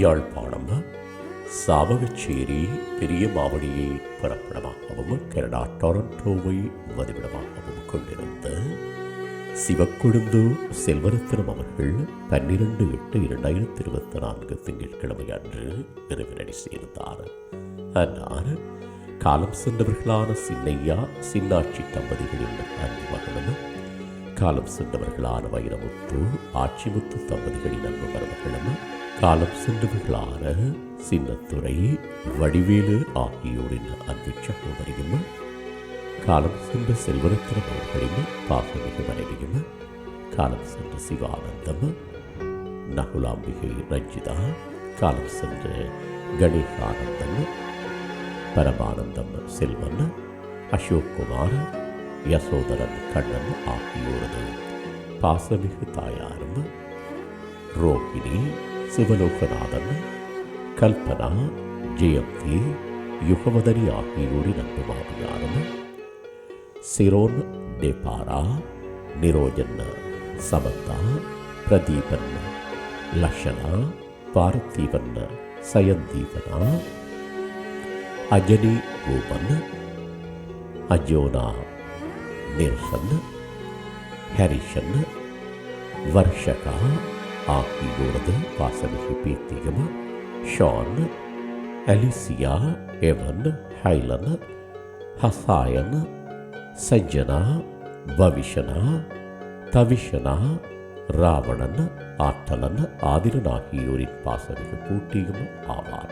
யாழ்ப்பாணம் சாவகச்சேரி பெரிய மாவடியை பிறப்பிடமாகவும் கனடா டொரண்டோவை வதிவிடமாகவும் கொண்டிருந்த சிவக்கொழுந்து செல்வரத்தினம் அவர்கள் பன்னிரண்டு எட்டு இரண்டாயிரத்தி இருபத்தி நான்கு திங்கட்கிழமை அன்று இறைவனடி சேர்ந்தார். ஆனால் காலம் சென்றவர்களான சின்னையா சின்னாட்சி தம்பதிகளின் அன்பு மகளும் காலம் சென்றவர்களான வைரமுத்து ஆட்சிமுத்து தம்பதிகளின் அன்பு காலம் சென்றவர்களான சின்னத்துறை வடிவேலு ஆகியோரின் அன்பு சகோதரியும் காலம் சென்ற செல்வரத்தினம் அவர்களின் பாசமிகு மனைவியும் காலம் சென்ற சிவானந்தம் நகுலாம்பிகை ரஞ்சிதா காலம் சென்ற கணேசானந்தம் பரமானந்தம் செல்வன் அசோக் குமார் யசோதரன் கண்ணன் ஆகியோரது பாசமிகு தாயாரும் ரோஹிணி சிவலோகநாதன் கல்பனா ஜெயந்தி யுகவதரி ஆகியோரின் அன்பு மாமியாரும் சிரோன் டெபாரா நிரோஜன் சமந்தா பிரதீபன் லஷனா பார்த்திபன் சயந்தீபனா அஜனி ரூபன் அஜோனா நிர்ஷன் ஹரிஷன் வர்ஷகா ஆகியோரது பாசமிகு பீத்தியம் ஷான் அலிசியா எவன் ஹைலன் ஹசாயன் சஞ்சனா பவிஷனா தவிஷனா ராவணன் ஆற்றலன் ஆதிரன் ஆகியோரின் பாசமிகு பூட்டியும் ஆவார்.